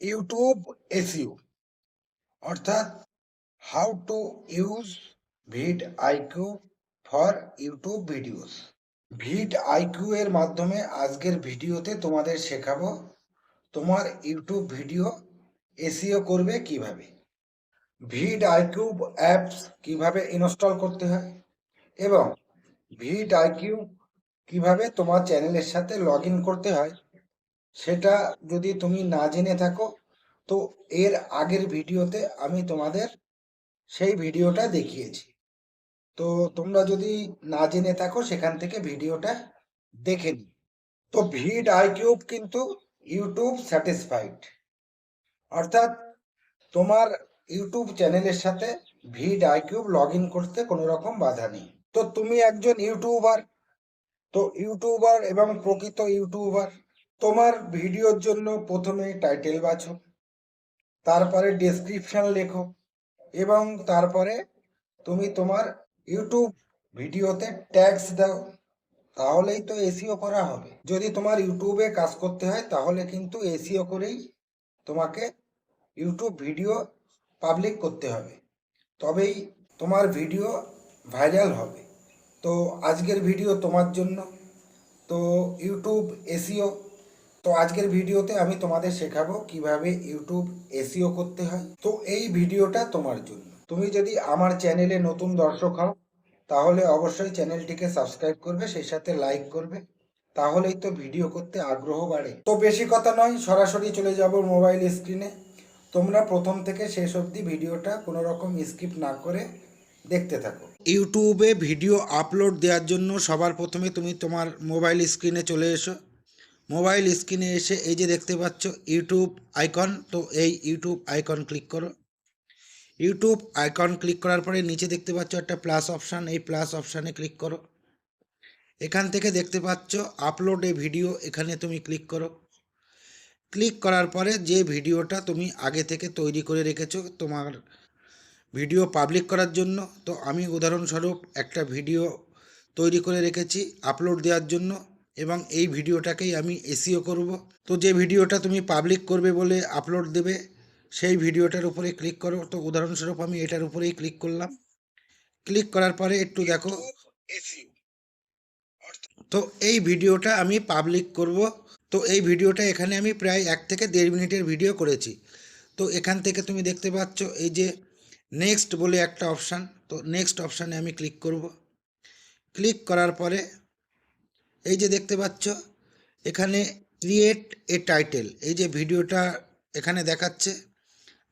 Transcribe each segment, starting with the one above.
YouTube SU. অর্থাৎ how to use vidIQ for YouTube videos vidIQ এর মাধ্যমে আজকের ভিডিওতে তোমাদের শেখাবো তোমার ইউটিউব ভিডিও এসইও করবে কীভাবে। ভিড আইকিউ অ্যাপস কীভাবে ইনস্টল করতে হয় এবং ভিড আইকিউ কীভাবে তোমার চ্যানেলের সাথে লগ করতে হয়। সেটা যদি তুমি না জেনে থাকো, তো এর আগের ভিডিওতে আমি তোমাদের সেই ভিডিওটা দেখিয়েছি। তো তোমরা যদি না জেনে থাকো, সেখান থেকে ভিডিওটা দেখে নি তো ভিড আইকিউব কিন্তু ইউটিউব স্যাটিসফাইড। অর্থাৎ তোমার ইউটিউব চ্যানেলের সাথে ভিড আইকিউব লগ ইন করতে কোনো রকম বাধা নেই। তো তুমি একজন ইউটিউবার, তো ইউটিউবার এবং প্রকৃত ইউটিউবার তোমার ভিডিওর জন্য প্রথমে টাইটেল বাছো, তারপরে ডেসক্রিপশন লেখো এবং তারপরে তুমি তোমার ইউটিউব ভিডিওতে ট্যাক্স দাও, তাহলেই তো এসিও করা হবে। যদি তোমার ইউটিউবে কাজ করতে হয়, তাহলে কিন্তু এসিও করেই তোমাকে ইউটিউব ভিডিও পাবলিক করতে হবে। তবেই তোমার ভিডিও ভাইরাল হবে। তো আজকের ভিডিও তোমার জন্য। তো ইউটিউব এসিও তো আজকের ভিডিওতে আমি তোমাদের শেখাবো কীভাবে ইউটিউব এসিও করতে হয়। তো এই ভিডিওটা তোমার জন্য। তুমি যদি আমার চ্যানেলে নতুন দর্শক হও, তাহলে অবশ্যই চ্যানেলটিকে সাবস্ক্রাইব করবে, সেই সাথে লাইক করবে। তাহলেই তো ভিডিও করতে আগ্রহ বাড়ে। তো বেশি কথা নয়, সরাসরি চলে যাব মোবাইল স্ক্রিনে। তোমরা প্রথম থেকে শেষ অবধি ভিডিওটা কোনো রকম স্কিপ না করে দেখতে থাকো। ইউটিউবে ভিডিও আপলোড দেওয়ার জন্য সবার প্রথমে তুমি তোমার মোবাইল স্ক্রিনে চলে এসো। মোবাইল স্ক্রিনে এসে এই যে দেখতে পাচ্ছ ইউটিউব আইকন, তো এই ইউটিউব আইকন ক্লিক করো। ইউটিউব আইকন ক্লিক করার পরে নিচে দেখতে পাচ্ছ একটা প্লাস অপশান, এই প্লাস অপশানে ক্লিক করো। এখান থেকে দেখতে পাচ্ছ আপলোড এ ভিডিও, এখানে তুমি ক্লিক করো। ক্লিক করার পরে যে ভিডিওটা তুমি আগে থেকে তৈরি করে রেখেছো তোমার ভিডিও পাবলিক করার জন্য, তো আমি উদাহরণস্বরূপ একটা ভিডিও তৈরি করে রেখেছি আপলোড দেওয়ার জন্য। এবং এই ভিডিওটাকেই আমি এসিও করব। তো যে ভিডিওটা তুমি পাবলিক করবে বলে আপলোড দেবে, সেই ভিডিওটার উপরে ক্লিক করো। তো উদাহরণস্বরূপ আমি এটার উপরেই ক্লিক করলাম। ক্লিক করার পরে একটু দেখো। তো এই ভিডিওটা আমি পাবলিক করব। তো এই ভিডিওটা এখানে আমি প্রায় এক থেকে দেড় মিনিটের ভিডিও করেছি। তো এখান থেকে তুমি দেখতে পাচ্ছ এই যে নেক্সট বলে একটা অপশান তো নেক্সট অপশানে আমি ক্লিক করব। ক্লিক করার পরে এই যে দেখতে পাচ্ছ, এখানে ক্রিয়েট এ টাইটেল এই যে ভিডিওটা এখানে দেখাচ্ছে,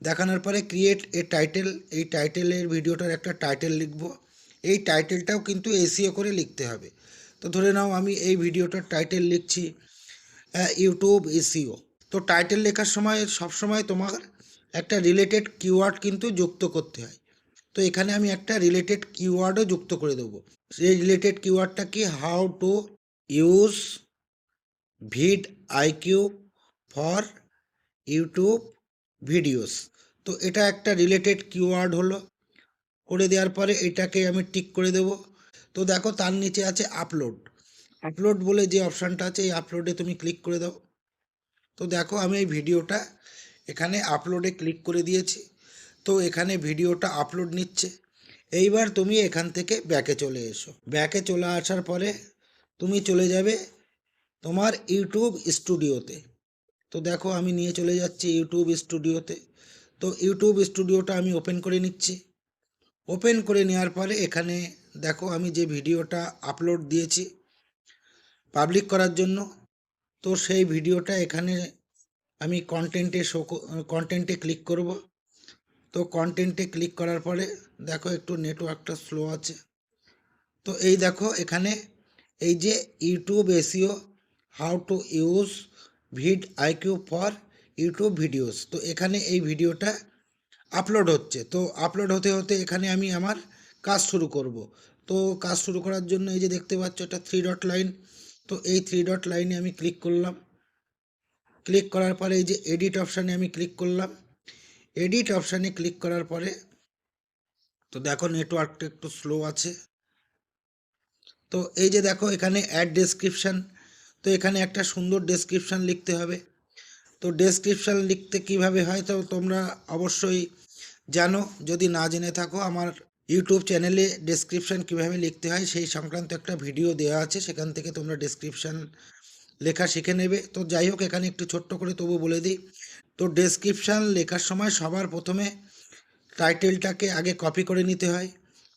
দেখানোর পরে ক্রিয়েট এ টাইটেল এই টাইটেলের ভিডিওটার একটা টাইটেল লিখব। এই টাইটেলটাও কিন্তু এসিও করে লিখতে হবে। তো ধরে নাও আমি এই ভিডিওটার টাইটেল লিখছি ইউটিউব এসিও তো টাইটেল লেখার সময়, সবসময় তোমার একটা রিলেটেড কিওয়ার্ড কিন্তু যুক্ত করতে হয়। তো এখানে আমি একটা রিলেটেড কিওয়ার্ডও যুক্ত করে দেবো। সেই রিলেটেড কিওয়ার্ডটা কি? How to use vidIQ for YouTube videos তো এটা একটা রিলেটেড কিওয়ার্ড হলো। করে দেওয়ার পরে এটাকে আমি টিক করে দেব। তো দেখো তার নিচে আছে আপলোড আপলোড বলে যে অপশানটা আছে, এই আপলোডে তুমি ক্লিক করে দাও। তো দেখো আমি এই ভিডিওটা এখানে আপলোডে ক্লিক করে দিয়েছি। তো এখানে ভিডিওটা আপলোড নিচ্ছে। এইবার তুমি এখান থেকে ব্যাকে চলে এসো। ব্যাকে চলে আসার পরে তুমি চলে যাবে তোমার ইউটিউব স্টুডিওতে। তো দেখো, আমি নিয়ে চলে যাচ্ছি ইউটিউব স্টুডিওতে। তো ইউটিউব স্টুডিওটা আমি ওপেন করে নিচ্ছি। ওপেন করে নেওয়ার পরে এখানে দেখো, আমি যে ভিডিওটা আপলোড দিয়েছি পাবলিক করার জন্য, তো সেই ভিডিওটা এখানে আমি কন্টেন্টে শো কন্টেন্টে ক্লিক করব। তো কন্টেন্টে ক্লিক করার পরে দেখো, একটু নেটওয়ার্কটা স্লো আছে। তো এই দেখো, এখানে এই যে YouTube SEO how to use vidIQ for YouTube videos তো এখানে এই ভিডিওটা আপলোড হচ্ছে। তো আপলোড হতে হতে এখানে আমি আমার কাজ শুরু করব। তো কাজ শুরু করার জন্য এই যে দেখতে পাচ্ছ, এটা থ্রি ডট লাইন তো এই থ্রি ডট লাইনে আমি ক্লিক করলাম। ক্লিক করার পরে এই যে এডিট অপশানে আমি ক্লিক করলাম। এডিট অপশানে ক্লিক করার পরে, তো দেখো নেটওয়ার্কটা একটু স্লো আছে। তো এই যে দেখো, এখানে অ্যাড ডেসক্রিপশান তো এখানে একটা সুন্দর ডেসক্রিপশান লিখতে হবে। তো ডেসক্রিপশান লিখতে কীভাবে হয়, তো তোমরা অবশ্যই জানো। যদি না জেনে থাকো, আমার ইউটিউব চ্যানেলে ডেসক্রিপশান কীভাবে লিখতে হয়, সেই সংক্রান্ত একটা ভিডিও দেওয়া আছে, সেখান থেকে তোমরা ডেসক্রিপশান লেখা শিখে নেবে। তো যাই হোক, এখানে একটু ছোট্ট করে তবু বলে দিই। তো ডেসক্রিপশান লেখার সময় সবার প্রথমে টাইটেলটাকে আগে কপি করে নিতে হয়।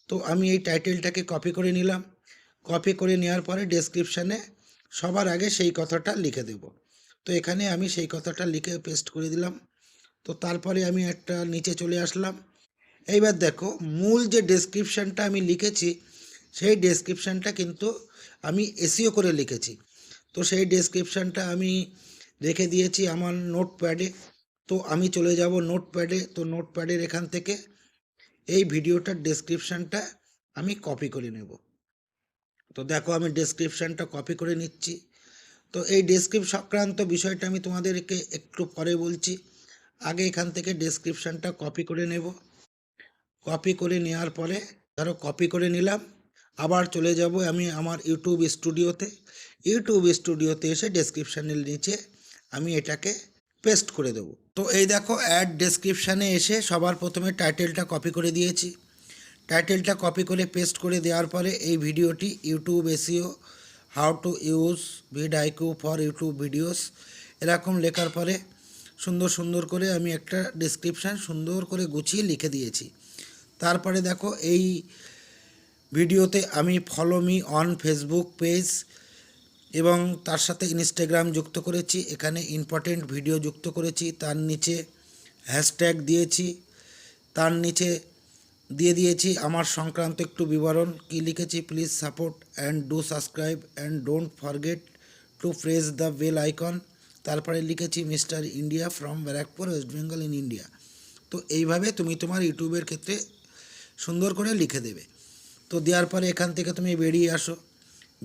তো আমি এই টাইটেলটাকে কপি করে নিলাম। কপি করে নেওয়ার পরে ডেসক্রিপশানে সবার আগে সেই কথাটা লিখে দেব। তো এখানে আমি সেই কথাটা লিখে পেস্ট করে দিলাম। তো তারপরে আমি একটা নিচে চলে আসলাম। এইবার দেখো, মূল যে ডেসক্রিপশানটা আমি লিখেছি, সেই ডেসক্রিপশানটা কিন্তু আমি এসিও করে লিখেছি। তো সেই ডেসক্রিপশানটা আমি রেখে দিয়েছি আমার নোটপ্যাডে তো আমি চলে যাব নোটপ্যাডে তো নোটপ্যাডের এখান থেকে এই ভিডিওটার ডেসক্রিপশানটা আমি কপি করে নেব। তো দেখো আমি ডেসক্রিপশানটা কপি করে নিচ্ছি। তো এই ডেসক্রিপ সংক্রান্ত বিষয়টা আমি তোমাদেরকে একটু পরে বলছি। আগে এখান থেকে ডেসক্রিপশানটা কপি করে নেব। কপি করে নেওয়ার পরে ধরো কপি করে নিলাম। আবার চলে যাব আমি আমার ইউটিউব স্টুডিওতে ইউটিউব স্টুডিওতে এসে ডেসক্রিপশানের নিচে আমি এটাকে পেস্ট করে দেবো। তো এই দেখো অ্যাড ডেসক্রিপশানে এসে সবার প্রথমে টাইটেলটা কপি করে দিয়েছি। টাইটেলটা কপি করে পেস্ট করে দেওয়ার পরে এই ভিডিওটি YouTube SEO, how to use vidIQ for YouTube videos এরকম লেখার পরে সুন্দর সুন্দর করে আমি একটা ডেসক্রিপশান সুন্দর করে গুছিয়ে লিখে দিয়েছি। তারপরে দেখো এই ভিডিওতে আমি follow me on Facebook page এবং তার সাথে ইনস্টাগ্রাম যুক্ত করেছি। এখানে ইম্পর্টেন্ট ভিডিও যুক্ত করেছি। তার নিচে হ্যাশট্যাগ দিয়েছি। তার নিচে দিয়ে দিয়েছি। আমার সংক্রান্ত একটু বিবরণ। কি লিখেছি? Please support and do subscribe and don't forget to press the bell icon তারপরে লিখেছি mister India from Barrackpore West Bengal in India তো এইভাবে তুমি তোমার ইউটিউবের ক্ষেত্রে সুন্দর করে লিখে দেবে। তো দেওয়ার পরে এখান থেকে তুমি বেরিয়ে আসো।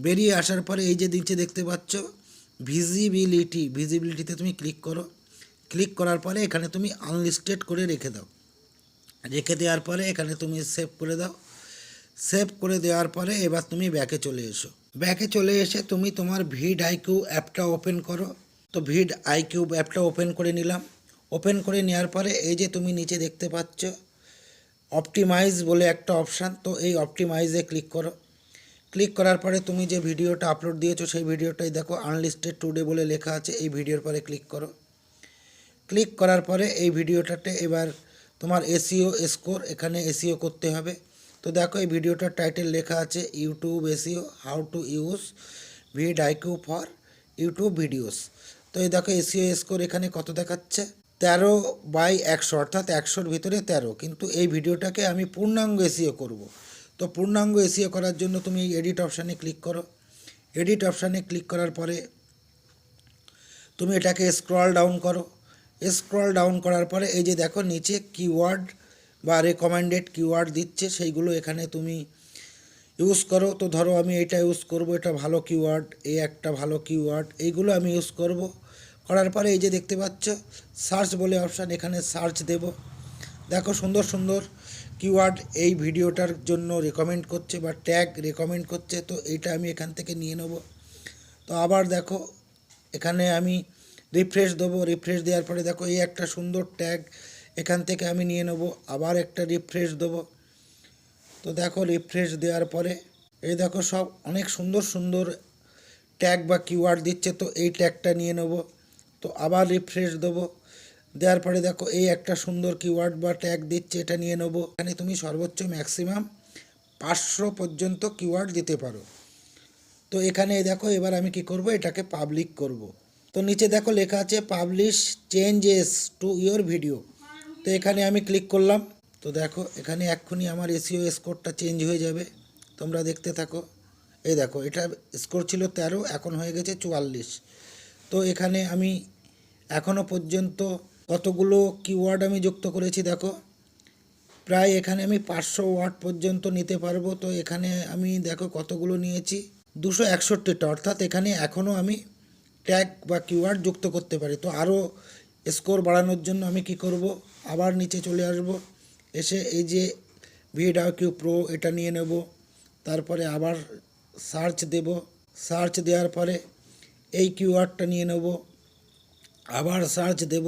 বেরিয়ে আসার পরে এই যে নিচে দেখতে পাচ্ছ ভিজিবিলিটি ভিজিবিলিটিতে তুমি ক্লিক করো। ক্লিক করার পরে এখানে তুমি আনলিস্টেড করে রেখে দাও। রেখে দেওয়ার পরে এখানে তুমি সেভ করে দাও। সেভ করে দেওয়ার পরে এবার তুমি ব্যাকে চলে এসো। ব্যাকে চলে এসে তুমি তোমার ভিড আইকিউ অ্যাপটা ওপেন করো। তো ভিড আইকিউ অ্যাপটা ওপেন করে নিলাম। ওপেন করে নেওয়ার পরে এই যে তুমি নিচে দেখতে পাচ্ছ অপটিমাইজ বলে একটা অপশান তো এই অপটিমাইজে ক্লিক করো। ক্লিক করার পরে তুমি যে ভিডিওটা আপলোড দিয়েছ সেই ভিডিওটাই দেখো আনলিস্টেড টুডে বলে লেখা আছে, এই ভিডিওর পরে ক্লিক করো। ক্লিক করার পরে এই ভিডিওটাতে এবার তোমার এসিও স্কোর এখানে এসিও করতে হবে। তো দেখো, এই ভিডিওটার টাইটেল লেখা আছে YouTube SEO how to use vidIQ for YouTube videos তো এই দেখো, এসিও স্কোর এখানে কত দেখাচ্ছে? তেরো বাই একশো, অর্থাৎ একশোর ভিতরে তেরো। কিন্তু এই ভিডিওটাকে আমি পূর্ণাঙ্গ এসিও করব। তো পূর্ণাঙ্গ এসিও করার জন্য তুমি এডিট অপশানে ক্লিক করো। এডিট অপশানে ক্লিক করার পরে তুমি এটাকে স্ক্রল ডাউন করো। স্ক্রল ডাউন করার পরে এই যে দেখো নিচে কিওয়ার্ড বা রেকমেন্ডেড কিওয়ার্ড দিচ্ছে, সেইগুলো এখানে তুমি ইউজ করো। তো ধরো আমি এটা ইউজ করব, এটা ভালো কিওয়ার্ড এই একটা ভালো কিওয়ার্ড এইগুলো আমি ইউজ করব। করার পরে এই যে দেখতে পাচ্ছ সার্চ বলে অপশান এখানে সার্চ দেব। দেখো সুন্দর সুন্দর কিওয়ার্ড এই ভিডিওটার জন্য রেকমেন্ড করছে বা ট্যাগ রেকমেন্ড করছে, তো এইটা আমি এখান থেকে নিয়ে নেব। তো আবার দেখো, এখানে আমি রিফ্রেশ দেবো রিফ্রেশ দেওয়ার পরে দেখো এই একটা সুন্দর ট্যাগ এখান থেকে আমি নিয়ে নেব, আবার একটা রিফ্রেশ দেবো। তো দেখো রিফ্রেশ দেওয়ার পরে এই দেখো সব অনেক সুন্দর সুন্দর ট্যাগ বা কিওয়ার্ড দিচ্ছে, তো এই ট্যাগটা নিয়ে নেব। তো আবার রিফ্রেশ দেবো। দেওয়ার পরে দেখো এই একটা সুন্দর কিওয়ার্ড বা ট্যাগ দিচ্ছে, এটা নিয়ে নেব। এখানে তুমি সর্বোচ্চ ম্যাক্সিমাম পাঁচশো পর্যন্ত কিওয়ার্ড দিতে পারো। তো এখানে দেখো এবার আমি কি করব, এটাকে পাবলিক করব। তো নিচে দেখো লেখা আছে publish changes to your video তো এখানে আমি ক্লিক করলাম। তো দেখো এখানে এক্ষুনি আমার এসিও স্কোরটা চেঞ্জ হয়ে যাবে। তোমরা দেখতে থাকো। এই দেখো, এটা স্কোর ছিল তেরো, এখন হয়ে গেছে চুয়াল্লিশ। তো এখানে আমি এখনও পর্যন্ত কতগুলো কিওয়ার্ড আমি যুক্ত করেছি দেখো। প্রায় এখানে আমি পাঁচশো ওয়ার্ড পর্যন্ত নিতে পারব। তো এখানে আমি দেখো কতগুলো নিয়েছি। দুশো একষট্টিটা, অর্থাৎ এখানে এখনও আমি ট্যাগ বা কিওয়ার্ড যুক্ত করতে পারি। তো আরও স্কোর বাড়ানোর জন্য আমি কি করব? আবার নিচে চলে আসব। এসে এই যে ভিডাও কিউ প্রো এটা নিয়ে নেব। তারপরে আবার সার্চ দেব। সার্চ দেওয়ার পরে এই কিওয়ার্ডটা নিয়ে নেব। আবার সার্চ দেব।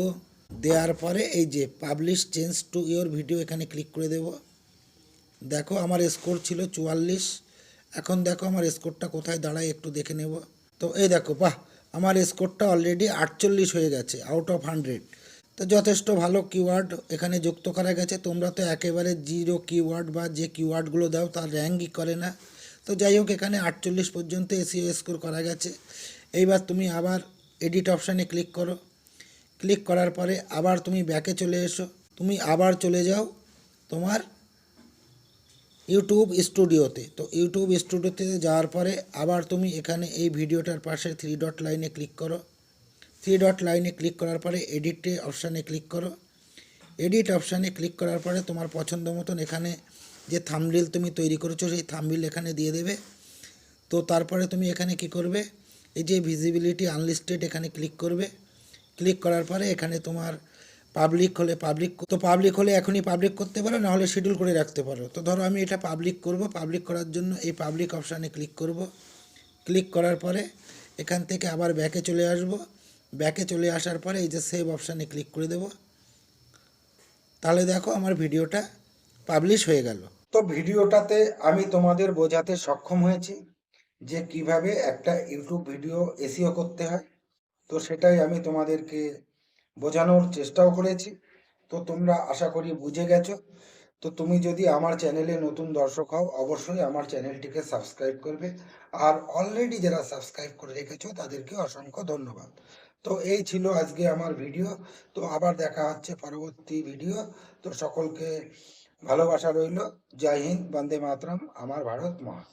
দেওয়ার পরে এই যে publish change to your video এখানে ক্লিক করে দেব। দেখো আমার স্কোর ছিল চুয়াল্লিশ। এখন দেখো আমার স্কোরটা কোথায়? দাঁড়ায় একটু দেখে নেব। তো এই দেখো, বাহ! আমার স্কোরটা অলরেডি আটচল্লিশ হয়ে গেছে আউট অফ হান্ড্রেড তো যথেষ্ট ভালো কিওয়ার্ড এখানে যুক্ত করা গেছে। তোমরা তো একেবারে জিরো কিওয়ার্ড বা যে কিওয়ার্ডগুলো দাও, তার র্যাঙ্কই করে না। তো যাই হোক, এখানে আটচল্লিশ পর্যন্ত এসিও স্কোর করা গেছে। এইবার তুমি আবার এডিট অপশানে ক্লিক করো। ক্লিক করার পরে আবার তুমি ব্যাকে চলে এসো। তুমি আবার চলে যাও তোমার ইউটিউব স্টুডিওতে। তো ইউটিউব স্টুডিওতে যাওয়ার পরে আবার তুমি এখানে এই ভিডিওটার পাশে থ্রি ডট লাইনে ক্লিক করো। থ্রি ডট লাইনে ক্লিক করার পরে এডিটে অপশানে ক্লিক করো। এডিট অপশানে ক্লিক করার পরে তোমার পছন্দ মতন এখানে যে থামবিল তুমি তৈরি করেছ, সেই থামবিল এখানে দিয়ে দেবে। তো তারপরে তুমি এখানে কি করবে? এই যে ভিজিবিলিটি আনলিস্টেড এখানে ক্লিক করবে। ক্লিক করার পরে এখানে তোমার পাবলিক হলে পাবলিক তো পাবলিক হলে এখনই পাবলিক করতে পারো না হলে শিডিউল করে রাখতে পারো। তো ধরো আমি এটা পাবলিক করব পাবলিক করার জন্য এই পাবলিক অপশানে ক্লিক করব। ক্লিক করার পরে এখান থেকে আবার ব্যাকে চলে আসব। ব্যাকে চলে আসার পরে এই যে সেভ অপশানে ক্লিক করে দেব। তাহলে দেখো আমার ভিডিওটা পাবলিশ হয়ে গেল। তো ভিডিওটাতে আমি তোমাদের বোঝাতে সক্ষম হয়েছি যে কীভাবে একটা ইউটিউব ভিডিও এসিও করতে হয়। তো সেটাই আমি তোমাদেরকে বোঝানোর চেষ্টাও করেছি। তো তোমরা আশা করি বুঝে গেছো। তো তুমি যদি আমার চ্যানেলে নতুন দর্শক হও, অবশ্যই আমার চ্যানেলটিকে সাবস্ক্রাইব করবে। আর অলরেডি যারা সাবস্ক্রাইব করে রেখেছো তাদেরকে অসংখ্য ধন্যবাদ। তো এই ছিল আজকে আমার ভিডিও। তো আবার দেখা হচ্ছে পরবর্তী ভিডিও। তো সকলকে ভালোবাসা রইল। জয় হিন্দ, বন্দে মাতরম, আমার ভারত মহা